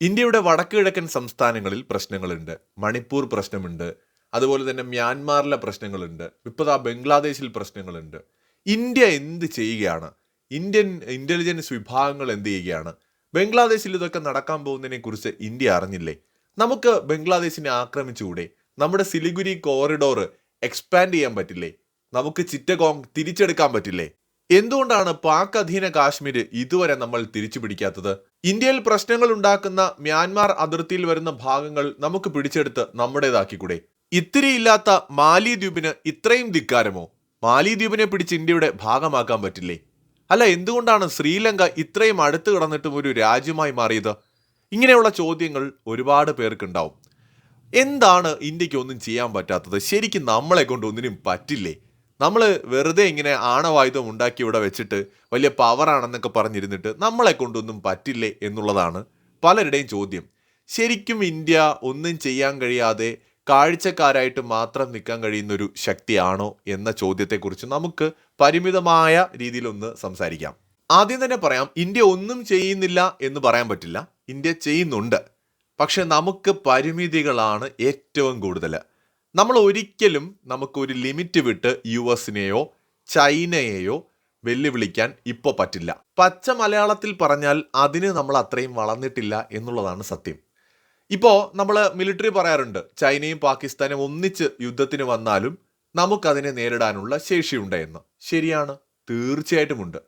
ഇന്ത്യയുടെ വടക്ക് കിഴക്കൻ സംസ്ഥാനങ്ങളിൽ പ്രശ്നങ്ങളുണ്ട്. മണിപ്പൂർ പ്രശ്നമുണ്ട്. അതുപോലെ തന്നെ മ്യാൻമാറിലെ പ്രശ്നങ്ങളുണ്ട്. ഇപ്പോൾ ആ ബംഗ്ലാദേശിൽ പ്രശ്നങ്ങളുണ്ട്. ഇന്ത്യ എന്ത് ചെയ്യുകയാണ്? ഇന്ത്യൻ ഇന്റലിജൻസ് വിഭാഗങ്ങൾ എന്ത് ചെയ്യുകയാണ്? ബംഗ്ലാദേശിൽ ഇതൊക്കെ നടക്കാൻ പോകുന്നതിനെക്കുറിച്ച് ഇന്ത്യ അറിഞ്ഞില്ലേ? നമുക്ക് ബംഗ്ലാദേശിനെ ആക്രമിച്ചുകൂടെ? നമ്മുടെ സിലിഗുരി കോറിഡോർ എക്സ്പാൻഡ് ചെയ്യാൻ പറ്റില്ലേ? നമുക്ക് ചിറ്റഗോങ് തിരിച്ചെടുക്കാൻ പറ്റില്ലേ? എന്തുകൊണ്ടാണ് പാക് അധീന കാശ്മീർ ഇതുവരെ നമ്മൾ തിരിച്ചു പിടിക്കാത്തത്? ഇന്ത്യയിൽ പ്രശ്നങ്ങൾ ഉണ്ടാക്കുന്ന മ്യാൻമാർ അതിർത്തിയിൽ വരുന്ന ഭാഗങ്ങൾ നമുക്ക് പിടിച്ചെടുത്ത് നമ്മുടേതാക്കിക്കൂടെ? ഇല്ലാത്ത മാലിദ്വീപിന് ഇത്രയും ധിക്കാരമോ? മാലിദ്വീപിനെ പിടിച്ച് ഇന്ത്യയുടെ ഭാഗമാക്കാൻ പറ്റില്ലേ? അല്ല എന്തുകൊണ്ടാണ് ശ്രീലങ്ക ഇത്രയും അടുത്ത് കിടന്നിട്ടും ഒരു രാജ്യമായി മാറിയത്? ഇങ്ങനെയുള്ള ചോദ്യങ്ങൾ ഒരുപാട് പേർക്കുണ്ടാവും. എന്താണ് ഇന്ത്യയ്ക്ക് ഒന്നും ചെയ്യാൻ പറ്റാത്തത്? ശരിക്കും നമ്മളെ കൊണ്ട് ഒന്നിനും പറ്റില്ലേ? നമ്മൾ വെറുതെ ഇങ്ങനെ ആണവായുധം ഉണ്ടാക്കി ഇവിടെ വെച്ചിട്ട് വലിയ പവറാണെന്നൊക്കെ പറഞ്ഞിരുന്നിട്ട് നമ്മളെ കൊണ്ടൊന്നും പറ്റില്ലേ എന്നുള്ളതാണ് പലരുടെയും ചോദ്യം. ശരിക്കും ഇന്ത്യ ഒന്നും ചെയ്യാൻ കഴിയാതെ കാഴ്ചക്കാരായിട്ട് മാത്രം നിൽക്കാൻ കഴിയുന്ന ഒരു ശക്തിയാണോ എന്ന ചോദ്യത്തെക്കുറിച്ച് നമുക്ക് പരിമിതമായ രീതിയിലൊന്ന് സംസാരിക്കാം. ആദ്യം തന്നെ പറയാം ഇന്ത്യ ഒന്നും ചെയ്യുന്നില്ല എന്ന് പറയാൻ പറ്റില്ല. ഇന്ത്യ ചെയ്യുന്നുണ്ട്. പക്ഷെ നമുക്ക് പരിമിതികളാണ് ഏറ്റവും കൂടുതൽ നമ്മൾ ഒരിക്കലും നമുക്കൊരു ലിമിറ്റ് വിട്ട് യു എസിനെയോ ചൈനയെയോ വെല്ലുവിളിക്കാൻ ഇപ്പോൾ പറ്റില്ല. പച്ച മലയാളത്തിൽ പറഞ്ഞാൽ അതിന് നമ്മൾ അത്രയും വളർന്നിട്ടില്ല എന്നുള്ളതാണ് സത്യം. ഇപ്പോൾ നമ്മൾ മിലിറ്ററി പറയാറുണ്ട് ചൈനയും പാകിസ്ഥാനും ഒന്നിച്ച് യുദ്ധത്തിന് വന്നാലും നമുക്കതിനെ നേരിടാനുള്ള ശേഷിയുണ്ട് എന്ന്. ശരിയാണ് തീർച്ചയായിട്ടുമുണ്ട്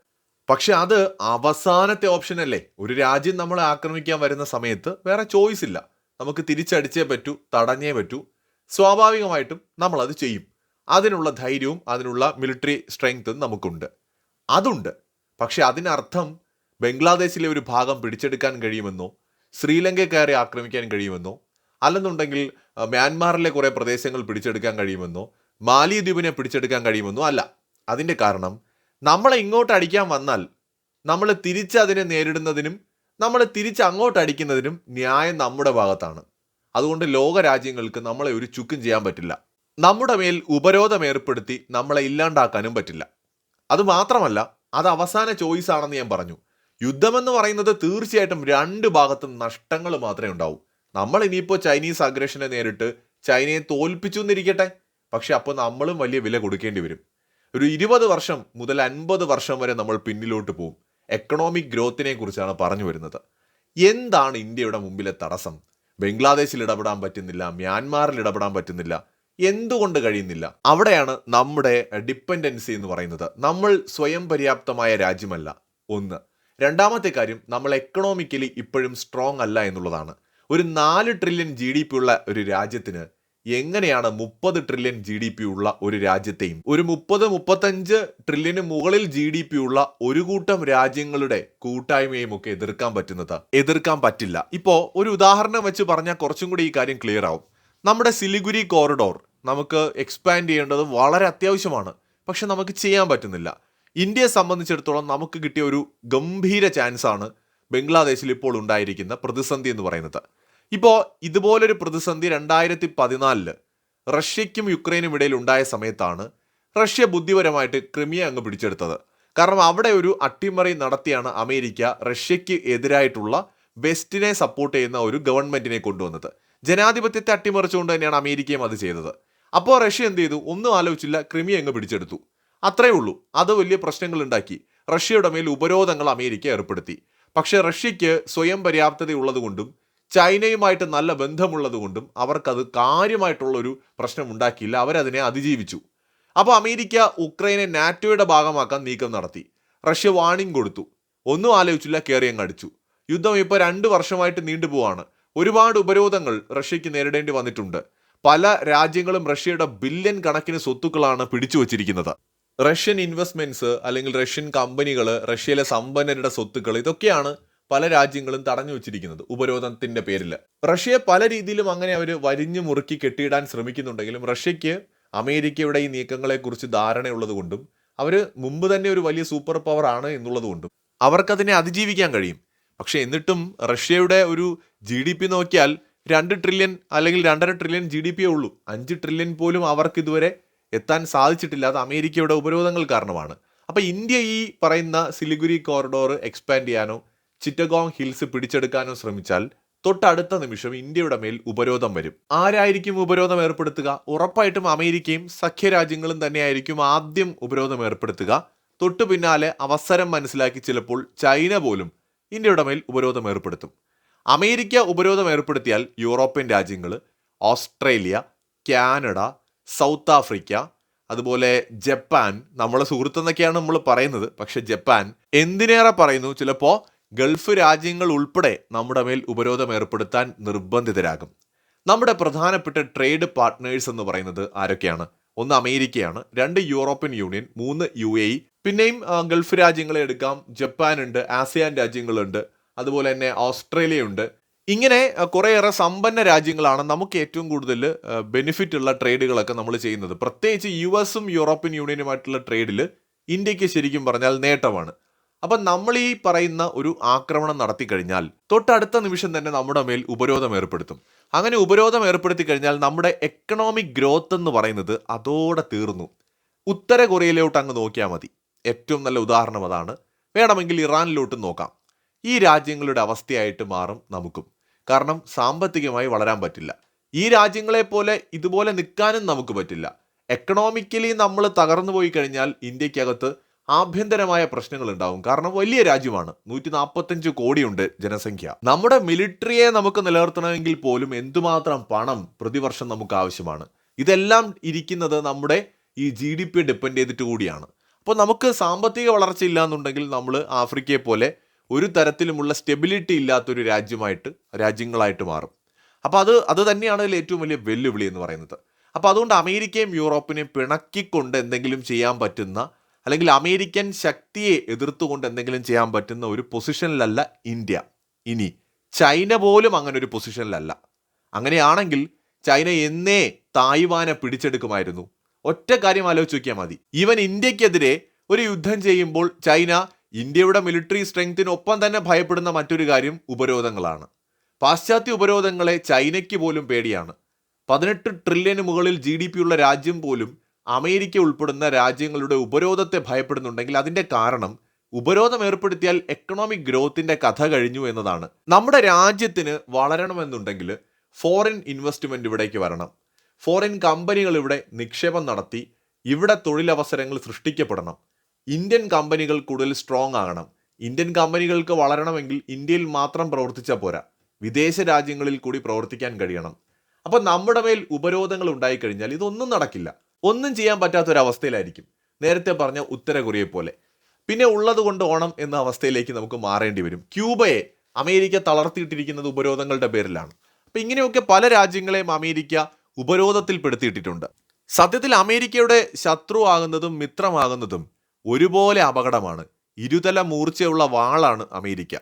പക്ഷെ അത് അവസാനത്തെ ഓപ്ഷൻ അല്ലേ? ഒരു രാജ്യം നമ്മളെ ആക്രമിക്കാൻ വരുന്ന സമയത്ത് വേറെ ചോയ്സ് ഇല്ല. നമുക്ക് തിരിച്ചടിച്ചേ പറ്റൂ തടഞ്ഞേ പറ്റൂ. സ്വാഭാവികമായിട്ടും നമ്മളത് ചെയ്യും. അതിനുള്ള ധൈര്യവും അതിനുള്ള മിലിറ്ററി സ്ട്രെങ്ത്തും നമുക്കുണ്ട്. അതുണ്ട്. പക്ഷെ അതിനർത്ഥം ബംഗ്ലാദേശിലെ ഒരു ഭാഗം പിടിച്ചെടുക്കാൻ കഴിയുമെന്നോ ശ്രീലങ്ക കയറി ആക്രമിക്കാൻ കഴിയുമെന്നോ അല്ലെന്നുണ്ടെങ്കിൽ മ്യാൻമാറിലെ കുറേ പ്രദേശങ്ങൾ പിടിച്ചെടുക്കാൻ കഴിയുമെന്നോ മാലിദ്വീപിനെ പിടിച്ചെടുക്കാൻ കഴിയുമെന്നോ അല്ല. അതിന്റെ കാരണം നമ്മളെ ഇങ്ങോട്ട് അടിക്കാൻ വന്നാൽ നമ്മൾ തിരിച്ച് അതിനെ നേരിടുന്നതിനും നമ്മൾ തിരിച്ച് അങ്ങോട്ട് അടിക്കുന്നതിനും ന്യായം നമ്മുടെ ഭാഗത്താണ്. അതുകൊണ്ട് ലോകരാജ്യങ്ങൾക്ക് നമ്മളെ ഒരു ചുക്കും ചെയ്യാൻ പറ്റില്ല. നമ്മുടെ മേൽ ഉപരോധം ഏർപ്പെടുത്തി നമ്മളെ ഇല്ലാണ്ടാക്കാനും പറ്റില്ല. അത് മാത്രമല്ല അത് അവസാന ചോയ്സ് ആണെന്ന് ഞാൻ പറഞ്ഞു. യുദ്ധമെന്ന് പറയുന്നത് തീർച്ചയായിട്ടും രണ്ട് ഭാഗത്തും നഷ്ടങ്ങൾ മാത്രമേ ഉണ്ടാവൂ. നമ്മൾ ഇനിയിപ്പോൾ ചൈനീസ് അഗ്രഷനെ നേരിട്ട് ചൈനയെ തോൽപ്പിച്ചു എന്നിരിക്കട്ടെ. പക്ഷെ അപ്പോൾ നമ്മളും വലിയ വില കൊടുക്കേണ്ടി വരും. ഒരു ഇരുപത് വർഷം മുതൽ അൻപത് വർഷം വരെ നമ്മൾ പിന്നിലോട്ട് പോകും എക്കണോമിക് ഗ്രോത്തിനെ കുറിച്ചാണ് പറഞ്ഞു വരുന്നത്. എന്താണ് ഇന്ത്യയുടെ മുമ്പിലെ തടസ്സം? ബംഗ്ലാദേശിൽ ഇടപെടാൻ പറ്റുന്നില്ല മ്യാൻമാറിൽ ഇടപെടാൻ പറ്റുന്നില്ല എന്തുകൊണ്ട് കഴിയുന്നില്ല? അവിടെയാണ് നമ്മുടെ ഡിപ്പെൻഡൻസി എന്ന് പറയുന്നത്. നമ്മൾ സ്വയം പര്യാപ്തമായ രാജ്യമല്ല ഒന്ന്. രണ്ടാമത്തെ കാര്യം നമ്മൾ എക്കണോമിക്കലി ഇപ്പോഴും സ്ട്രോങ് അല്ല എന്നുള്ളതാണ്. ഒരു നാല് ട്രില്യൺ ജി ഡി പി ഉള്ള ഒരു രാജ്യത്തിന് എങ്ങനെയാണ് മുപ്പത് ട്രില്യൺ ജി ഡി പി ഉള്ള ഒരു രാജ്യത്തെയും? ഒരു മുപ്പത് മുപ്പത്തഞ്ച് ട്രില്യന് മുകളിൽ ജി ഡി പി ഉള്ള ഒരു കൂട്ടം രാജ്യങ്ങളുടെ കൂട്ടായ്മയും ഒക്കെ എതിർക്കാൻ പറ്റുന്നത്? എതിർക്കാൻ പറ്റില്ല. ഇപ്പോ ഒരു ഉദാഹരണം വെച്ച് പറഞ്ഞാൽ കുറച്ചും കൂടി ഈ കാര്യം ക്ലിയർ ആവും. നമ്മുടെ സിലിഗുരി കോറിഡോർ നമുക്ക് എക്സ്പാൻഡ് ചെയ്യേണ്ടത് വളരെ അത്യാവശ്യമാണ്. പക്ഷെ നമുക്ക് ചെയ്യാൻ പറ്റുന്നില്ല. ഇന്ത്യയെ സംബന്ധിച്ചിടത്തോളം നമുക്ക് കിട്ടിയ ഒരു ഗംഭീര ചാൻസാണ് ബംഗ്ലാദേശിൽ ഇപ്പോൾ ഉണ്ടായിരിക്കുന്ന പ്രതിസന്ധി എന്ന് പറയുന്നത്. ഇപ്പോൾ ഇതുപോലൊരു പ്രതിസന്ധി രണ്ടായിരത്തി പതിനാലിൽ റഷ്യയ്ക്കും യുക്രൈനും ഇടയിൽ ഉണ്ടായ സമയത്താണ് റഷ്യ ബുദ്ധിപരമായിട്ട് ക്രിമിയ അങ്ങ് പിടിച്ചെടുത്തത്. കാരണം അവിടെ ഒരു അട്ടിമറി നടത്തിയാണ് അമേരിക്ക റഷ്യയ്ക്ക് എതിരായിട്ടുള്ള വെസ്റ്റിനെ സപ്പോർട്ട് ചെയ്യുന്ന ഒരു ഗവൺമെന്റിനെ കൊണ്ടുവന്നത്. ജനാധിപത്യത്തെ അട്ടിമറിച്ചുകൊണ്ട് തന്നെയാണ് അമേരിക്കയും അത് ചെയ്തത്. അപ്പോൾ റഷ്യ എന്ത് ചെയ്തു? ഒന്നും ആലോചിച്ചില്ല ക്രിമിയ അങ്ങ് പിടിച്ചെടുത്തു. അത്രേ ഉള്ളൂ. അത് വലിയ പ്രശ്നങ്ങൾ ഉണ്ടാക്കി. റഷ്യയുടെ മേൽ ഉപരോധങ്ങൾ അമേരിക്ക ഏർപ്പെടുത്തി. പക്ഷേ റഷ്യയ്ക്ക് സ്വയം പര്യാപ്തതയുള്ളതുകൊണ്ടും ചൈനയുമായിട്ട് നല്ല ബന്ധമുള്ളതുകൊണ്ടും അവർക്കത് കാര്യമായിട്ടുള്ളൊരു പ്രശ്നം ഉണ്ടാക്കിയില്ല അവരതിനെ അതിജീവിച്ചു. അപ്പോൾ അമേരിക്ക ഉക്രൈനെ നാറ്റോയുടെ ഭാഗമാക്കാൻ നീക്കം നടത്തി. റഷ്യ വാണിംഗ് കൊടുത്തു. ഒന്നും ആലോചിച്ചില്ല കയറിയങ്ങ് അടിച്ചു. യുദ്ധം ഇപ്പോൾ രണ്ട് വർഷമായിട്ട് നീണ്ടുപോവാണ് ഒരുപാട് ഉപരോധങ്ങൾ റഷ്യയ്ക്ക് നേരിടേണ്ടി വന്നിട്ടുണ്ട്. പല രാജ്യങ്ങളും റഷ്യയുടെ ബില്യൺ കണക്കിന് സ്വത്തുക്കളാണ് പിടിച്ചു വച്ചിരിക്കുന്നത്. റഷ്യൻ ഇൻവെസ്റ്റ്മെന്റ്സ് അല്ലെങ്കിൽ റഷ്യൻ കമ്പനികൾ റഷ്യയിലെ സമ്പന്നരുടെ സ്വത്തുക്കൾ ഇതൊക്കെയാണ് പല രാജ്യങ്ങളും തടഞ്ഞു വെച്ചിരിക്കുന്നത് ഉപരോധത്തിന്റെ പേരിൽ റഷ്യയെ പല രീതിയിലും അങ്ങനെ അവർ വരിഞ്ഞു മുറുക്കി കെട്ടിയിടാൻ ശ്രമിക്കുന്നുണ്ടെങ്കിലും റഷ്യയ്ക്ക് അമേരിക്കയുടെ ഈ നീക്കങ്ങളെക്കുറിച്ച് ധാരണയുള്ളത് കൊണ്ടും അവർ മുമ്പ് തന്നെ ഒരു വലിയ സൂപ്പർ പവർ ആണ് എന്നുള്ളത് കൊണ്ടും അവർക്കതിനെ അതിജീവിക്കാൻ കഴിയും. പക്ഷേ എന്നിട്ടും റഷ്യയുടെ ഒരു ജി ഡി പി നോക്കിയാൽ രണ്ട് ട്രില്യൺ അല്ലെങ്കിൽ രണ്ടര ട്രില്യൺ ജി ഡി പിയേ ഉള്ളൂ. അഞ്ച് ട്രില്യൺ പോലും അവർക്ക് ഇതുവരെ എത്താൻ സാധിച്ചിട്ടില്ല. അത് അമേരിക്കയുടെ ഉപരോധങ്ങൾ കാരണമാണ്. അപ്പോൾ ഇന്ത്യ ഈ പറയുന്ന സിലിഗുരി കോറിഡോർ എക്സ്പാൻഡ് ചെയ്യാനോ ചിറ്റഗോങ് ഹിൽസ് പിടിച്ചെടുക്കാനോ ശ്രമിച്ചാൽ തൊട്ടടുത്ത നിമിഷം ഇന്ത്യയുടെ മേൽ ഉപരോധം വരും. ആരായിരിക്കും ഉപരോധം ഏർപ്പെടുത്തുക? ഉറപ്പായിട്ടും അമേരിക്കയും സഖ്യരാജ്യങ്ങളും തന്നെയായിരിക്കും ആദ്യം ഉപരോധം ഏർപ്പെടുത്തുക. തൊട്ടു പിന്നാലെ അവസരം മനസ്സിലാക്കി ചിലപ്പോൾ ചൈന പോലും ഇന്ത്യയുടെ മേൽ ഉപരോധം ഏർപ്പെടുത്തും. അമേരിക്ക ഉപരോധം ഏർപ്പെടുത്തിയാൽ യൂറോപ്യൻ രാജ്യങ്ങൾ ഓസ്ട്രേലിയ കാനഡ സൗത്ത് ആഫ്രിക്ക അതുപോലെ ജപ്പാൻ നമ്മളെ സുഹൃത്തെന്നൊക്കെയാണ് നമ്മൾ പറയുന്നത്. പക്ഷെ ജപ്പാൻ എന്തിനേറെ പറയുന്നു? ചിലപ്പോൾ ഗൾഫ് രാജ്യങ്ങൾ ഉൾപ്പെടെ നമ്മുടെ മേൽ ഉപരോധം ഏർപ്പെടുത്താൻ നിർബന്ധിതരാകും. നമ്മുടെ പ്രധാനപ്പെട്ട ട്രേഡ് പാർട്ട്നേഴ്സ് എന്ന് പറയുന്നത് ആരൊക്കെയാണ്? ഒന്ന് അമേരിക്കയാണ് രണ്ട് യൂറോപ്യൻ യൂണിയൻ മൂന്ന് യു എ പിന്നെയും ഗൾഫ് രാജ്യങ്ങളെ എടുക്കാം. ജപ്പാൻ ഉണ്ട് ആസിയാൻ രാജ്യങ്ങളുണ്ട് അതുപോലെ തന്നെ ഓസ്ട്രേലിയ ഉണ്ട് ഇങ്ങനെ കുറേയേറെ സമ്പന്ന രാജ്യങ്ങളാണ് നമുക്ക് ഏറ്റവും കൂടുതൽ ബെനിഫിറ്റ് ഉള്ള ട്രേഡുകളൊക്കെ നമ്മൾ ചെയ്യുന്നത്. പ്രത്യേകിച്ച് യു എസും യൂറോപ്യൻ യൂണിയനുമായിട്ടുള്ള ട്രേഡിൽ ഇന്ത്യയ്ക്ക് ശരിക്കും പറഞ്ഞാൽ നേട്ടമാണ്. അപ്പം നമ്മൾ ഈ പറയുന്ന ഒരു ആക്രമണം നടത്തി കഴിഞ്ഞാൽ തൊട്ടടുത്ത നിമിഷം തന്നെ നമ്മുടെ മേൽ ഉപരോധം ഏർപ്പെടുത്തും. അങ്ങനെ ഉപരോധം ഏർപ്പെടുത്തി കഴിഞ്ഞാൽ നമ്മുടെ എക്കണോമിക് ഗ്രോത്ത് എന്ന് പറയുന്നത് അതോടെ തീർന്നു. ഉത്തര കൊറിയയിലോട്ട് അങ്ങ് നോക്കിയാൽ മതി. ഏറ്റവും നല്ല ഉദാഹരണം അതാണ്. വേണമെങ്കിൽ ഇറാനിലോട്ടും നോക്കാം. ഈ രാജ്യങ്ങളുടെ അവസ്ഥയായിട്ട് മാറും നമുക്കും. കാരണം സാമ്പത്തികമായി വളരാൻ പറ്റില്ല. ഈ രാജ്യങ്ങളെ പോലെ ഇതുപോലെ നിൽക്കാനും നമുക്ക് പറ്റില്ല. എക്കണോമിക്കലി നമ്മൾ തകർന്നു പോയി കഴിഞ്ഞാൽ ഇന്ത്യക്കകത്ത് ആഭ്യന്തരമായ പ്രശ്നങ്ങൾ ഉണ്ടാവും കാരണം വലിയ രാജ്യമാണ്. നൂറ്റി നാൽപ്പത്തഞ്ച് കോടിയുണ്ട് ജനസംഖ്യ. നമ്മുടെ മിലിറ്ററിയെ നമുക്ക് നിലനിർത്തണമെങ്കിൽ പോലും എന്തുമാത്രം പണം പ്രതിവർഷം നമുക്ക് ആവശ്യമാണ്. ഇതെല്ലാം ഇരിക്കുന്നത് നമ്മുടെ ഈ ജി ഡി പി ഡിപ്പെൻഡ് ചെയ്തിട്ട് കൂടിയാണ്. അപ്പോൾ നമുക്ക് സാമ്പത്തിക വളർച്ച ഇല്ലാന്നുണ്ടെങ്കിൽ നമ്മൾ ആഫ്രിക്കയെ പോലെ ഒരു തരത്തിലുമുള്ള സ്റ്റെബിലിറ്റി ഇല്ലാത്തൊരു രാജ്യമായിട്ട് രാജ്യങ്ങളായിട്ട് മാറും. അപ്പോൾ അത് അത് തന്നെയാണ് അതിൽ ഏറ്റവും വലിയ വെല്ലുവിളി എന്ന് പറയുന്നത്. അപ്പോൾ അതുകൊണ്ട് അമേരിക്കയും യൂറോപ്പിനെയും പിണക്കിക്കൊണ്ട് എന്തെങ്കിലും ചെയ്യാൻ പറ്റുന്ന അല്ലെങ്കിൽ അമേരിക്കൻ ശക്തിയെ എതിർത്തുകൊണ്ട് എന്തെങ്കിലും ചെയ്യാൻ പറ്റുന്ന ഒരു പൊസിഷനിലല്ല ഇന്ത്യ. ഇനി ചൈന പോലും അങ്ങനെ ഒരു പൊസിഷനിലല്ല. അങ്ങനെയാണെങ്കിൽ ചൈന എന്നേ തായ്വാനെ പിടിച്ചെടുക്കുമായിരുന്നു. ഒറ്റ കാര്യം ആലോചിച്ച് നോക്കിയാൽ മതി. ഈവൻ ഇന്ത്യക്കെതിരെ ഒരു യുദ്ധം ചെയ്യുമ്പോൾ ചൈന ഇന്ത്യയുടെ മിലിറ്ററി സ്ട്രെങ്തിനൊപ്പം തന്നെ ഭയപ്പെടുന്ന മറ്റൊരു കാര്യം ഉപരോധങ്ങളാണ്. പാശ്ചാത്യ ഉപരോധങ്ങളെ ചൈനയ്ക്ക് പോലും പേടിയാണ്. പതിനെട്ട് ട്രില്യന് മുകളിൽ ജി ഉള്ള രാജ്യം പോലും അമേരിക്ക ഉൾപ്പെടുന്ന രാജ്യങ്ങളുടെ ഉപരോധത്തെ ഭയപ്പെടുന്നുണ്ടെങ്കിൽ അതിന്റെ കാരണം ഉപരോധം ഏർപ്പെടുത്തിയാൽ എക്കണോമിക് ഗ്രോത്തിന്റെ കഥ കഴിഞ്ഞു എന്നതാണ്. നമ്മുടെ രാജ്യത്തിന് വളരണമെന്നുണ്ടെങ്കിൽ ഫോറിൻ ഇൻവെസ്റ്റ്മെന്റ് ഇവിടേക്ക് വരണം. ഫോറിൻ കമ്പനികൾ ഇവിടെ നിക്ഷേപം നടത്തി ഇവിടെ തൊഴിലവസരങ്ങൾ സൃഷ്ടിക്കപ്പെടണം. ഇന്ത്യൻ കമ്പനികൾ കൂടുതൽ സ്ട്രോങ് ആകണം. ഇന്ത്യൻ കമ്പനികൾക്ക് വളരണമെങ്കിൽ ഇന്ത്യയിൽ മാത്രം പ്രവർത്തിച്ചാൽ പോരാ. വിദേശ രാജ്യങ്ങളിൽ കൂടി പ്രവർത്തിക്കാൻ കഴിയണം. അപ്പോൾ നമ്മുടെ മേൽ ഉപരോധങ്ങൾ ഉണ്ടായിക്കഴിഞ്ഞാൽ ഇതൊന്നും നടക്കില്ല. ഒന്നും ചെയ്യാൻ പറ്റാത്ത ഒരു അവസ്ഥയിലായിരിക്കും നേരത്തെ പറഞ്ഞ ഉത്തര കൊറിയയെ പോലെ പിന്നെ ഉള്ളത് കൊണ്ട് ഓണം എന്ന അവസ്ഥയിലേക്ക് നമുക്ക് മാറേണ്ടി വരും. ക്യൂബയെ അമേരിക്ക തളർത്തിയിട്ടിരിക്കുന്നത് ഉപരോധങ്ങളുടെ പേരിലാണ്. അപ്പം ഇങ്ങനെയൊക്കെ പല രാജ്യങ്ങളെയും അമേരിക്ക ഉപരോധത്തിൽപ്പെടുത്തിയിട്ടിട്ടുണ്ട്. സത്യത്തിൽ അമേരിക്കയുടെ ശത്രു ആകുന്നതും മിത്രമാകുന്നതും ഒരുപോലെ അപകടമാണ്. ഇരുതല മൂർച്ചയുള്ള വാളാണ് അമേരിക്ക.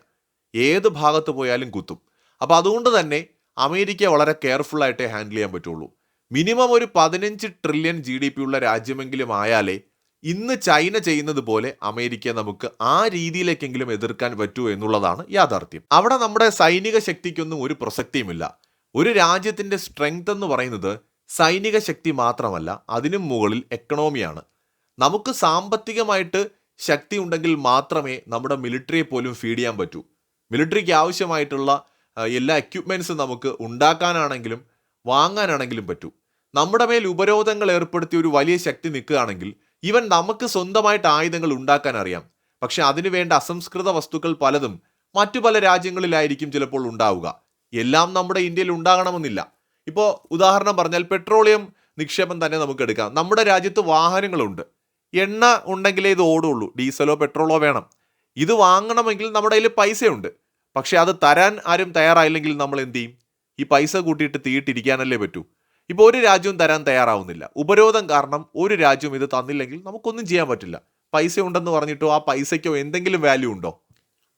ഏത് ഭാഗത്ത് പോയാലും കുത്തും. അപ്പോൾ അതുകൊണ്ട് തന്നെ അമേരിക്ക വളരെ കെയർഫുള്ളായിട്ടേ ഹാൻഡിൽ ചെയ്യാൻ പറ്റുള്ളൂ. മിനിമം ഒരു പതിനഞ്ച് ട്രില്യൺ ജി ഡി പി ഉള്ള രാജ്യമെങ്കിലും ആയാലേ ഇന്ന് ചൈന ചെയ്യുന്നത് പോലെ അമേരിക്ക നമുക്ക് ആ രീതിയിലേക്കെങ്കിലും എതിർക്കാൻ പറ്റൂ എന്നുള്ളതാണ് യാഥാർത്ഥ്യം. അവിടെ നമ്മുടെ സൈനിക ശക്തിക്കൊന്നും ഒരു പ്രസക്തിയുമില്ല. ഒരു രാജ്യത്തിന്റെ സ്ട്രെങ്ത് എന്ന് പറയുന്നത് സൈനിക ശക്തി മാത്രമല്ല അതിനും മുകളിൽ എക്കണോമിയാണ് നമുക്ക് സാമ്പത്തികമായിട്ട് ശക്തി ഉണ്ടെങ്കിൽ മാത്രമേ നമ്മുടെ മിലിറ്ററിയെ പോലും ഫീഡ് ചെയ്യാൻ പറ്റൂ. മിലിറ്ററിക്ക് ആവശ്യമായിട്ടുള്ള എല്ലാ എക്യുപ്മെൻസും നമുക്ക് ഉണ്ടാക്കാനാണെങ്കിലും വാങ്ങാനാണെങ്കിലും പറ്റൂ. നമ്മുടെ മേൽ ഉപരോധങ്ങൾ ഏർപ്പെടുത്തി ഒരു വലിയ ശക്തി നിൽക്കുകയാണെങ്കിൽ ഇവൻ നമുക്ക് സ്വന്തമായിട്ട് ആയുധങ്ങൾ ഉണ്ടാക്കാൻ അറിയാം. പക്ഷെ അതിനുവേണ്ട അസംസ്കൃത വസ്തുക്കൾ പലതും മറ്റു പല രാജ്യങ്ങളിലായിരിക്കും ചിലപ്പോൾ ഉണ്ടാവുക. എല്ലാം നമ്മുടെ ഇന്ത്യയിൽ ഉണ്ടാകണമെന്നില്ല. ഇപ്പോൾ ഉദാഹരണം പറഞ്ഞാൽ പെട്രോളിയം നിക്ഷേപം തന്നെ നമുക്ക് എടുക്കാം. നമ്മുടെ രാജ്യത്ത് വാഹനങ്ങളുണ്ട്. എണ്ണ ഉണ്ടെങ്കിലേ ഇത് ഓടുള്ളൂ. ഡീസലോ പെട്രോളോ വേണം. ഇത് വാങ്ങണമെങ്കിൽ നമ്മുടെ കയ്യിൽ പൈസയുണ്ട്. പക്ഷെ അത് തരാൻ ആരും തയ്യാറായില്ലെങ്കിൽ നമ്മൾ എന്ത് ചെയ്യും? ഈ പൈസ കൂട്ടിയിട്ട് തീയിട്ടിരിക്കാനല്ലേ പറ്റൂ? ഇപ്പോൾ ഒരു രാജ്യവും തരാൻ തയ്യാറാവുന്നില്ല. ഉപരോധം കാരണം ഒരു രാജ്യവും ഇത് തന്നില്ലെങ്കിൽ നമുക്കൊന്നും ചെയ്യാൻ പറ്റില്ല. പൈസ ഉണ്ടെന്ന് പറഞ്ഞിട്ടോ ആ പൈസയ്ക്കോ എന്തെങ്കിലും വാല്യൂ ഉണ്ടോ?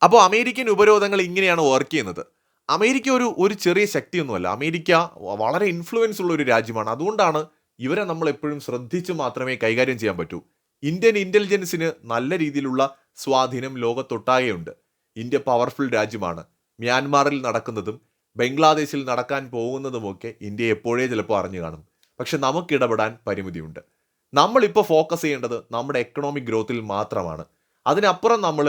അപ്പോൾ അമേരിക്കൻ ഉപരോധങ്ങൾ ഇങ്ങനെയാണ് വർക്ക് ചെയ്യുന്നത്. അമേരിക്ക ഒരു ഒരു ചെറിയ ശക്തിയൊന്നുമല്ല. അമേരിക്ക വളരെ ഇൻഫ്ലുവൻസ് ഉള്ള ഒരു രാജ്യമാണ്. അതുകൊണ്ടാണ് ഇവരെ നമ്മൾ എപ്പോഴും ശ്രദ്ധിച്ച് മാത്രമേ കൈകാര്യം ചെയ്യാൻ പറ്റൂ. ഇന്ത്യൻ ഇന്റലിജൻസിന് നല്ല രീതിയിലുള്ള സ്വാധീനം ലോകത്തൊട്ടാകെയുണ്ട്. ഇന്ത്യ പവർഫുൾ രാജ്യമാണ്. മ്യാൻമാറിൽ നടക്കുന്നതും ബംഗ്ലാദേശിൽ നടക്കാൻ പോകുന്നതുമൊക്കെ ഇന്ത്യ എപ്പോഴേ ചിലപ്പോൾ അറിഞ്ഞു കാണും. പക്ഷെ നമുക്ക് ഇടപെടാൻ പരിമിതിയുണ്ട്. നമ്മളിപ്പോൾ ഫോക്കസ് ചെയ്യേണ്ടത് നമ്മുടെ എക്കണോമിക് ഗ്രോത്തിൽ മാത്രമാണ്. അതിനപ്പുറം നമ്മൾ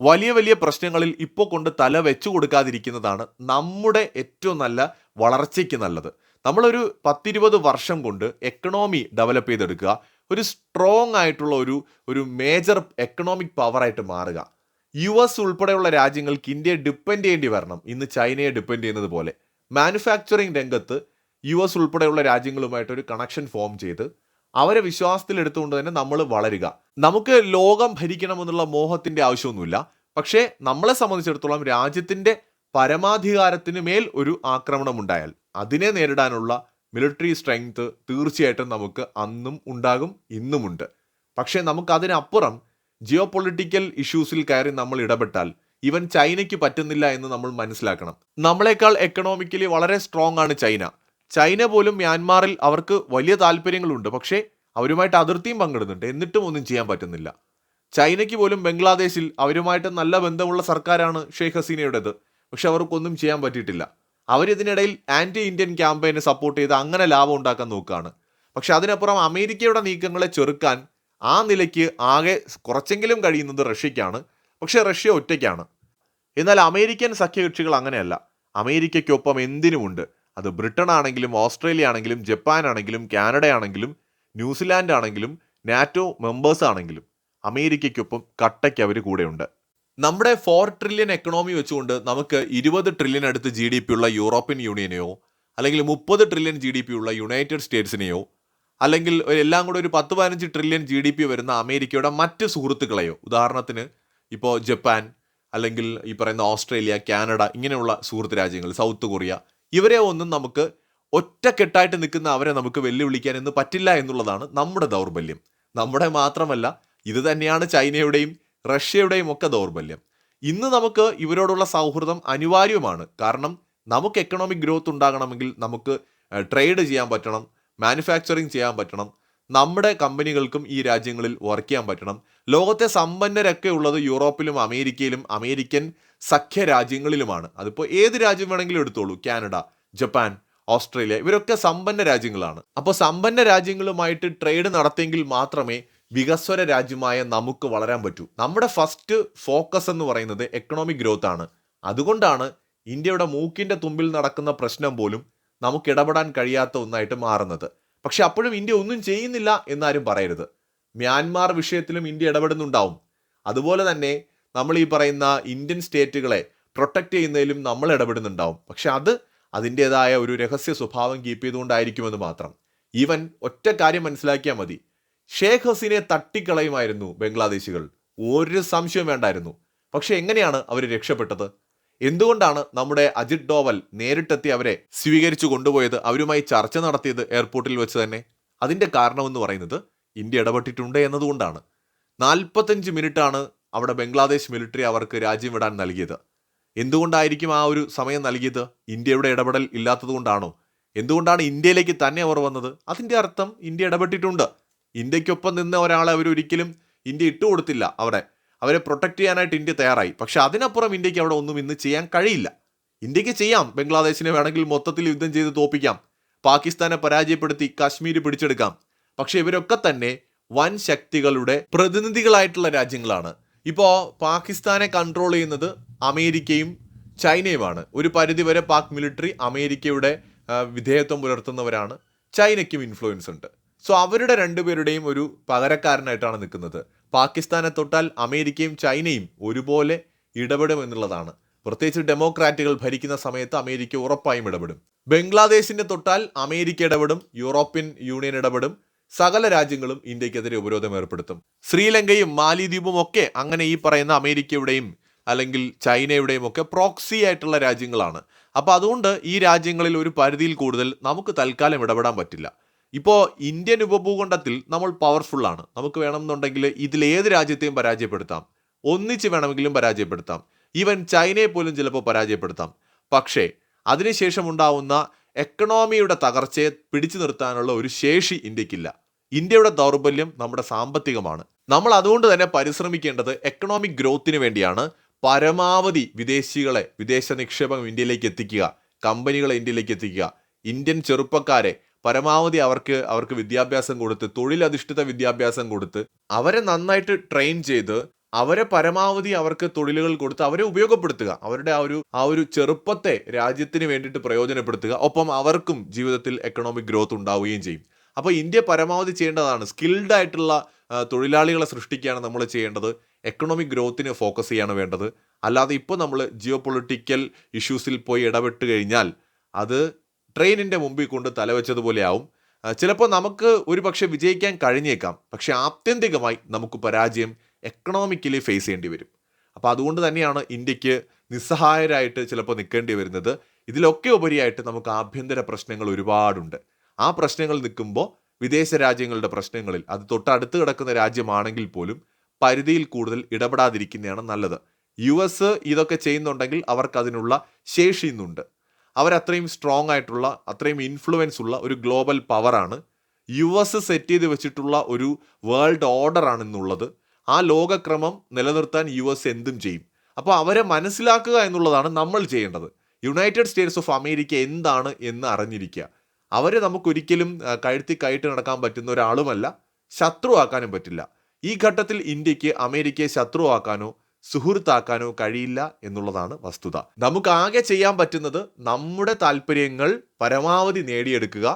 വലിയ വലിയ പ്രശ്നങ്ങളിൽ ഇപ്പോൾ കൊണ്ട് തല വെച്ചു കൊടുക്കാതിരിക്കുന്നതാണ് നമ്മുടെ ഏറ്റവും നല്ല വളർച്ചയ്ക്ക് നല്ലത്. നമ്മളൊരു പത്തിരുപത് വർഷം കൊണ്ട് എക്കണോമി ഡെവലപ്പ് ചെയ്തെടുക്കുക ഒരു സ്ട്രോങ് ആയിട്ടുള്ള ഒരു ഒരു മേജർ എക്കണോമിക് പവറായിട്ട് മാറുക. യു എസ് ഉൾപ്പെടെയുള്ള രാജ്യങ്ങൾക്ക് ഇന്ത്യയെ ഡിപ്പെൻഡ് ചെയ്യേണ്ടി വരണം. ഇന്ന് ചൈനയെ ഡിപ്പെൻഡ് ചെയ്യുന്നത് പോലെ. മാനുഫാക്ചറിങ് രംഗത്ത് യു എസ് ഉൾപ്പെടെയുള്ള രാജ്യങ്ങളുമായിട്ട് ഒരു കണക്ഷൻ ഫോം ചെയ്ത് അവരെ വിശ്വാസത്തിൽ എടുത്തുകൊണ്ട് തന്നെ നമ്മൾ വളരുക. നമുക്ക് ലോകം ഭരിക്കണമെന്നുള്ള മോഹത്തിന്റെ ആവശ്യമൊന്നുമില്ല. പക്ഷേ നമ്മളെ സംബന്ധിച്ചിടത്തോളം രാജ്യത്തിന്റെ പരമാധികാരത്തിന് മേൽ ഒരു ആക്രമണം ഉണ്ടായാൽ അതിനെ നേരിടാനുള്ള മിലിറ്ററി സ്ട്രെങ്ത് തീർച്ചയായിട്ടും നമുക്ക് അന്നും ഉണ്ടാകും ഇന്നുമുണ്ട്. പക്ഷേ നമുക്ക് അതിനപ്പുറം ജിയോ പൊളിറ്റിക്കൽ ഇഷ്യൂസിൽ കയറി നമ്മൾ ഇടപെട്ടാൽ ഇവൻ ചൈനയ്ക്ക് പറ്റുന്നില്ല എന്ന് നമ്മൾ മനസ്സിലാക്കണം. നമ്മളെക്കാൾ എക്കണോമിക്കലി വളരെ സ്ട്രോങ് ആണ് ചൈന. ചൈന പോലും മ്യാൻമാറിൽ അവർക്ക് വലിയ താല്പര്യങ്ങളുണ്ട്. പക്ഷേ അവരുമായിട്ട് അതിർത്തിയും പങ്കിടുന്നുണ്ട്. എന്നിട്ടും ഒന്നും ചെയ്യാൻ പറ്റുന്നില്ല. ചൈനയ്ക്ക് പോലും ബംഗ്ലാദേശിൽ അവരുമായിട്ട് നല്ല ബന്ധമുള്ള സർക്കാരാണ് ഷെയ്ഖ് ഹസീനയുടേത്. പക്ഷെ അവർക്കൊന്നും ചെയ്യാൻ പറ്റിയിട്ടില്ല. അവരിതിനിടയിൽ ആന്റി ഇന്ത്യൻ ക്യാമ്പയിനെ സപ്പോർട്ട് ചെയ്ത് അങ്ങനെ ലാഭം ഉണ്ടാക്കാൻ നോക്കുകയാണ്. പക്ഷെ അതിനപ്പുറം അമേരിക്കയുടെ നീക്കങ്ങളെ ചെറുക്കാൻ ആ നിലയ്ക്ക് ആകെ കുറച്ചെങ്കിലും കഴിയുന്നത് റഷ്യയ്ക്കാണ് പക്ഷേ റഷ്യ ഒറ്റയ്ക്കാണ്. എന്നാൽ അമേരിക്കൻ സഖ്യകക്ഷികൾ അങ്ങനെയല്ല. അമേരിക്കയ്ക്കൊപ്പം എന്തിനുമുണ്ട്? അത് ബ്രിട്ടൻ ആണെങ്കിലും ഓസ്ട്രേലിയ ആണെങ്കിലും ജപ്പാൻ ആണെങ്കിലും കാനഡ ആണെങ്കിലും ന്യൂസിലാൻഡ് ആണെങ്കിലും നാറ്റോ മെമ്പേഴ്സ് ആണെങ്കിലും അമേരിക്കയ്ക്കൊപ്പം കട്ടയ്ക്ക് അവർ കൂടെയുണ്ട്. നമ്മുടെ ഫോർ ട്രില്യൺ എക്കണോമി വെച്ചുകൊണ്ട് നമുക്ക് ഇരുപത് ട്രില്യൺ അടുത്ത് ജി ഡി പി ഉള്ള യൂറോപ്യൻ യൂണിയനെയോ അല്ലെങ്കിൽ മുപ്പത് ട്രില്യൺ ജി ഡി പി ഉള്ള യുണൈറ്റഡ് സ്റ്റേറ്റ്സിനെയോ അല്ലെങ്കിൽ എല്ലാം കൂടെ ഒരു പത്ത് പതിനഞ്ച് ട്രില്യൺ ജി ഡി പി വരുന്ന അമേരിക്കയുടെ മറ്റ് സുഹൃത്തുക്കളെയോ? ഉദാഹരണത്തിന് ഇപ്പോൾ ജപ്പാൻ അല്ലെങ്കിൽ ഈ പറയുന്ന ഓസ്ട്രേലിയ കാനഡ ഇങ്ങനെയുള്ള സുഹൃത്ത് രാജ്യങ്ങൾ സൗത്ത് കൊറിയ ഇവരെ ഒന്നും നമുക്ക് ഒറ്റക്കെട്ടായിട്ട് നിൽക്കുന്ന അവരെ നമുക്ക് വെല്ലുവിളിക്കാൻ ഇന്ന് പറ്റില്ല എന്നുള്ളതാണ് നമ്മുടെ ദൗർബല്യം. നമ്മുടെ മാത്രമല്ല ഇത് തന്നെയാണ് ചൈനയുടെയും റഷ്യയുടെയും ഒക്കെ ദൗർബല്യം. ഇന്ന് നമുക്ക് ഇവരോടുള്ള സൗഹൃദം അനിവാര്യമാണ് കാരണം നമുക്ക് എക്കണോമിക് ഗ്രോത്ത് ഉണ്ടാകണമെങ്കിൽ നമുക്ക് ട്രേഡ് ചെയ്യാൻ പറ്റണം. മാനുഫാക്ചറിങ് ചെയ്യാൻ പറ്റണം. നമ്മുടെ കമ്പനികൾക്കും ഈ രാജ്യങ്ങളിൽ വർക്ക് ചെയ്യാൻ പറ്റണം. ലോകത്തെ സമ്പന്നരൊക്കെ ഉള്ളത് യൂറോപ്പിലും അമേരിക്കയിലും അമേരിക്കൻ സഖ്യ രാജ്യങ്ങളിലുമാണ്. അതിപ്പോൾ ഏത് രാജ്യം വേണമെങ്കിലും എടുത്തോളൂ. കാനഡ ജപ്പാൻ ഓസ്ട്രേലിയ ഇവരൊക്കെ സമ്പന്ന രാജ്യങ്ങളാണ്. അപ്പോൾ സമ്പന്ന രാജ്യങ്ങളുമായിട്ട് ട്രേഡ് നടത്തിയെങ്കിൽ മാത്രമേ വികസ്വര രാജ്യമായ നമുക്ക് വളരാൻ പറ്റൂ. നമ്മുടെ ഫസ്റ്റ് ഫോക്കസ് എന്ന് പറയുന്നത് എക്കണോമിക് ഗ്രോത്ത് ആണ്. അതുകൊണ്ടാണ് ഇന്ത്യയുടെ മൂക്കിന്റെ തുമ്പിൽ നടക്കുന്ന പ്രശ്നം പോലും നമുക്ക് ഇടപെടാൻ കഴിയാത്ത ഒന്നായിട്ട് മാറുന്നത്. പക്ഷെ അപ്പോഴും ഇന്ത്യ ഒന്നും ചെയ്യുന്നില്ല എന്നാരും പറയരുത്. മ്യാൻമാർ വിഷയത്തിലും ഇന്ത്യ ഇടപെടുന്നുണ്ടാവും. അതുപോലെ തന്നെ നമ്മൾ ഈ പറയുന്ന ഇന്ത്യൻ സ്റ്റേറ്റുകളെ പ്രൊട്ടക്റ്റ് ചെയ്യുന്നതിലും നമ്മൾ ഇടപെടുന്നുണ്ടാവും. പക്ഷെ അത് അതിന്റെതായ ഒരു രഹസ്യ സ്വഭാവം കീപ്പ് ചെയ്തുകൊണ്ടായിരിക്കുമെന്ന് മാത്രം. ഈവൻ ഒറ്റ കാര്യം മനസ്സിലാക്കിയാൽ മതി. ഷേഖ് ഹസീനെ തട്ടിക്കളയുമായിരുന്നു ബംഗ്ലാദേശികൾ. ഒരു സംശയം വേണ്ടായിരുന്നു. പക്ഷെ എങ്ങനെയാണ് അവർ രക്ഷപ്പെട്ടത്? എന്തുകൊണ്ടാണ് നമ്മുടെ അജിത് ഡോവൽ നേരിട്ടെത്തി അവരെ സ്വീകരിച്ചു കൊണ്ടുപോയത് അവരുമായി ചർച്ച നടത്തിയത് എയർപോർട്ടിൽ വെച്ച് തന്നെ? അതിന്റെ കാരണമെന്ന് പറയുന്നത് ഇന്ത്യ ഇടപെട്ടിട്ടുണ്ട് എന്നതുകൊണ്ടാണ്. നാൽപ്പത്തഞ്ച് മിനിറ്റാണ് അവിടെ ബംഗ്ലാദേശ് മിലിറ്ററി അവർക്ക് രാജ്യം വിടാൻ നൽകിയത്. എന്തുകൊണ്ടായിരിക്കും ആ ഒരു സമയം നൽകിയത്? ഇന്ത്യയുടെ ഇടപെടൽ ഇല്ലാത്തതുകൊണ്ടാണോ? എന്തുകൊണ്ടാണ് ഇന്ത്യയിലേക്ക് തന്നെ അവർ വന്നത്? അതിന്റെ അർത്ഥം ഇന്ത്യ ഇടപെട്ടിട്ടുണ്ട്. ഇന്ത്യക്കൊപ്പം നിന്ന ഒരാളെ അവർ ഒരിക്കലും ഇന്ത്യ ഇട്ടുകൊടുത്തില്ല അവിടെ. അവരെ പ്രൊട്ടക്ട് ചെയ്യാനായിട്ട് ഇന്ത്യ തയ്യാറായി. പക്ഷെ അതിനപ്പുറം ഇന്ത്യയ്ക്ക് അവിടെ ഒന്നും ഇന്ന് ചെയ്യാൻ കഴിയില്ല. ഇന്ത്യയ്ക്ക് ചെയ്യാം. ബംഗ്ലാദേശിനെ വേണമെങ്കിൽ മൊത്തത്തിൽ യുദ്ധം ചെയ്ത് തോപ്പിക്കാം. പാകിസ്ഥാനെ പരാജയപ്പെടുത്തി കാശ്മീർ പിടിച്ചെടുക്കാം. പക്ഷെ ഇവരൊക്കെ തന്നെ വൻ ശക്തികളുടെ പ്രതിനിധികളായിട്ടുള്ള രാജ്യങ്ങളാണ്. ഇപ്പോൾ പാകിസ്ഥാനെ കൺട്രോൾ ചെയ്യുന്നത് അമേരിക്കയും ചൈനയുമാണ്. ഒരു പരിധിവരെ പാക് മിലിറ്ററി അമേരിക്കയുടെ വിധേയത്വം പുലർത്തുന്നവരാണ്. ചൈനയ്ക്കും ഇൻഫ്ലുവൻസ് ഉണ്ട്. സോ അവരുടെ രണ്ടുപേരുടെയും ഒരു പകരക്കാരനായിട്ടാണ് നിൽക്കുന്നത്. പാകിസ്ഥാനെ തൊട്ടാൽ അമേരിക്കയും ചൈനയും ഒരുപോലെ ഇടപെടും എന്നുള്ളതാണ്. പ്രത്യേകിച്ച് ഡെമോക്രാറ്റുകൾ ഭരിക്കുന്ന സമയത്ത് അമേരിക്ക ഉറപ്പായും ഇടപെടും. ബംഗ്ലാദേശിനെ തൊട്ടാൽ അമേരിക്ക ഇടപെടും യൂറോപ്യൻ യൂണിയൻ ഇടപെടും സകല രാജ്യങ്ങളും ഇന്ത്യക്കെതിരെ ഉപരോധം ഏർപ്പെടുത്തും. ശ്രീലങ്കയും മാലിദ്വീപും ഒക്കെ അങ്ങനെ ഈ പറയുന്ന അമേരിക്കയുടെയും അല്ലെങ്കിൽ ചൈനയുടെയും ഒക്കെ പ്രോക്സി ആയിട്ടുള്ള രാജ്യങ്ങളാണ്. അപ്പോൾ അതുകൊണ്ട് ഈ രാജ്യങ്ങളിൽ ഒരു പരിധിയിൽ കൂടുതൽ നമുക്ക് തൽക്കാലം ഇടപെടാൻ പറ്റില്ല. ഇപ്പോൾ ഇന്ത്യൻ ഉപഭൂഖണ്ഡത്തിൽ നമ്മൾ പവർഫുള്ളാണ് നമുക്ക് വേണമെന്നുണ്ടെങ്കിൽ ഇതിൽ ഏത് രാജ്യത്തെയും പരാജയപ്പെടുത്താം. ഒന്നിച്ച് വേണമെങ്കിലും പരാജയപ്പെടുത്താം. ഈവൻ ചൈനയെ പോലും ചിലപ്പോൾ പരാജയപ്പെടുത്താം. പക്ഷേ അതിനുശേഷം ഉണ്ടാവുന്ന എക്കണോമിയുടെ തകർച്ചയെ പിടിച്ചു നിർത്താനുള്ള ഒരു ശേഷി ഇന്ത്യക്കില്ല. ഇന്ത്യയുടെ ദൗർബല്യം നമ്മുടെ സാമ്പത്തികമാണ്. നമ്മൾ അതുകൊണ്ട് തന്നെ പരിശ്രമിക്കേണ്ടത് എക്കണോമിക് ഗ്രോത്തിന് വേണ്ടിയാണ്. പരമാവധി വിദേശികളെ വിദേശ നിക്ഷേപം ഇന്ത്യയിലേക്ക് എത്തിക്കുക. കമ്പനികളെ ഇന്ത്യയിലേക്ക് എത്തിക്കുക. ഇന്ത്യൻ ചെറുപ്പക്കാരെ പരമാവധി അവർക്ക് അവർക്ക് വിദ്യാഭ്യാസം കൊടുത്ത് തൊഴിലധിഷ്ഠിത വിദ്യാഭ്യാസം കൊടുത്ത് അവരെ നന്നായിട്ട് ട്രെയിൻ ചെയ്ത് അവരെ പരമാവധി അവർക്ക് തൊഴിലുകൾ കൊടുത്ത് അവരെ ഉപയോഗപ്പെടുത്തുക. അവരുടെ ആ ഒരു ആ ഒരു ചെറുപ്പത്തെ രാജ്യത്തിന് വേണ്ടിയിട്ട് പ്രയോജനപ്പെടുത്തുക. ഒപ്പം അവർക്കും ജീവിതത്തിൽ എക്കണോമിക് ഗ്രോത്ത് ഉണ്ടാവുകയും ചെയ്യും. അപ്പോൾ ഇന്ത്യ പരമാവധി ചെയ്യേണ്ടതാണ്. സ്കിൽഡ് ആയിട്ടുള്ള തൊഴിലാളികളെ സൃഷ്ടിക്കുകയാണ് നമ്മൾ ചെയ്യേണ്ടത്. എക്കണോമിക് ഗ്രോത്തിന് ഫോക്കസ് ചെയ്യാണ് വേണ്ടത്. അല്ലാതെ ഇപ്പോൾ നമ്മൾ ജിയോ പൊളിറ്റിക്കൽ ഇഷ്യൂസിൽ പോയി ഇടപെട്ട് കഴിഞ്ഞാൽ അത് ട്രെയിനിന്റെ മുമ്പിൽ കൊണ്ട് തലവെച്ചതുപോലെ ആവും ചിലപ്പോൾ നമുക്ക് ഒരു പക്ഷേ വിജയിക്കാൻ കഴിഞ്ഞേക്കാം. പക്ഷേ ആത്യന്തികമായി നമുക്ക് പരാജയം എക്കണോമിക്കലി ഫേസ് ചെയ്യേണ്ടി വരും. അപ്പോൾ അതുകൊണ്ട് തന്നെയാണ് ഇന്ത്യയ്ക്ക് നിസ്സഹായരായിട്ട് ചിലപ്പോൾ നിൽക്കേണ്ടി വരുന്നത്. ഇതിലൊക്കെ ഉപരിയായിട്ട് നമുക്ക് ആഭ്യന്തര പ്രശ്നങ്ങൾ ഒരുപാടുണ്ട്. ആ പ്രശ്നങ്ങൾ നിൽക്കുമ്പോൾ വിദേശ രാജ്യങ്ങളുടെ പ്രശ്നങ്ങളിൽ അത് തൊട്ടടുത്ത് കിടക്കുന്ന രാജ്യമാണെങ്കിൽ പോലും പരിധിയിൽ കൂടുതൽ ഇടപെടാതിരിക്കുന്നതാണ് നല്ലത്. യു എസ് ഇതൊക്കെ ചെയ്യുന്നുണ്ടെങ്കിൽ അവർക്ക് അതിനുള്ള അവരത്രയും സ്ട്രോങ് ആയിട്ടുള്ള അത്രയും ഇൻഫ്ലുവൻസ് ഉള്ള ഒരു ഗ്ലോബൽ പവറാണ് യു എസ് സെറ്റ് ചെയ്ത് വെച്ചിട്ടുള്ള ഒരു വേൾഡ് ഓർഡർ ആണെന്നുള്ളത് ആ ലോകക്രമം നിലനിർത്താൻ യു എസ് എന്തും ചെയ്യും. അപ്പോൾ അവരെ മനസ്സിലാക്കുക എന്നുള്ളതാണ് നമ്മൾ ചെയ്യേണ്ടത്. യുണൈറ്റഡ് സ്റ്റേറ്റ്സ് ഓഫ് അമേരിക്ക എന്താണ് എന്ന് അറിഞ്ഞിരിക്കുക. അവരെ നമുക്കൊരിക്കലും കഴുത്തി കയറ്റി നടക്കാൻ പറ്റുന്ന ഒരാളുമല്ല ശത്രുവാക്കാനും പറ്റില്ല. ഈ ഘട്ടത്തിൽ ഇന്ത്യയ്ക്ക് അമേരിക്കയെ ശത്രുവാക്കാനോ സുഹൃത്താക്കാനോ കഴിയില്ല എന്നുള്ളതാണ് വസ്തുത. നമുക്ക് ആകെ ചെയ്യാൻ പറ്റുന്നത് നമ്മുടെ താല്പര്യങ്ങൾ പരമാവധി നേടിയെടുക്കുക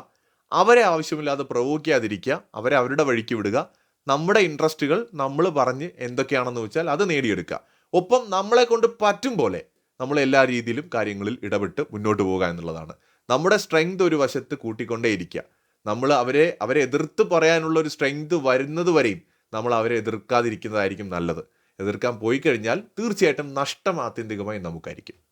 അവരെ ആവശ്യമില്ലാതെ പ്രവോക്കിക്കാതിരിക്കുക അവരെ അവരുടെ വഴിക്ക് വിടുക നമ്മുടെ ഇൻട്രസ്റ്റുകൾ നമ്മൾ പറഞ്ഞ് എന്തൊക്കെയാണെന്ന് വെച്ചാൽ അത് നേടിയെടുക്കുക. ഒപ്പം നമ്മളെ കൊണ്ട് പറ്റും പോലെ നമ്മൾ എല്ലാ രീതിയിലും കാര്യങ്ങളിൽ ഇടപെട്ട് മുന്നോട്ട് പോകുക എന്നുള്ളതാണ്. നമ്മുടെ സ്ട്രെങ്ത് ഒരു വശത്ത് കൂട്ടിക്കൊണ്ടേയിരിക്കുക നമ്മൾ അവരെ അവരെ എതിർത്ത് പറയാനുള്ള ഒരു സ്ട്രെങ്ത് വരുന്നത് വരെയും നമ്മൾ അവരെ എതിർക്കാതിരിക്കുന്നതായിരിക്കും നല്ലത്. എതിർക്കാൻ പോയി കഴിഞ്ഞാൽ തീർച്ചയായിട്ടും നഷ്ടം ആത്യന്തികമായി നമുക്കായിരിക്കും.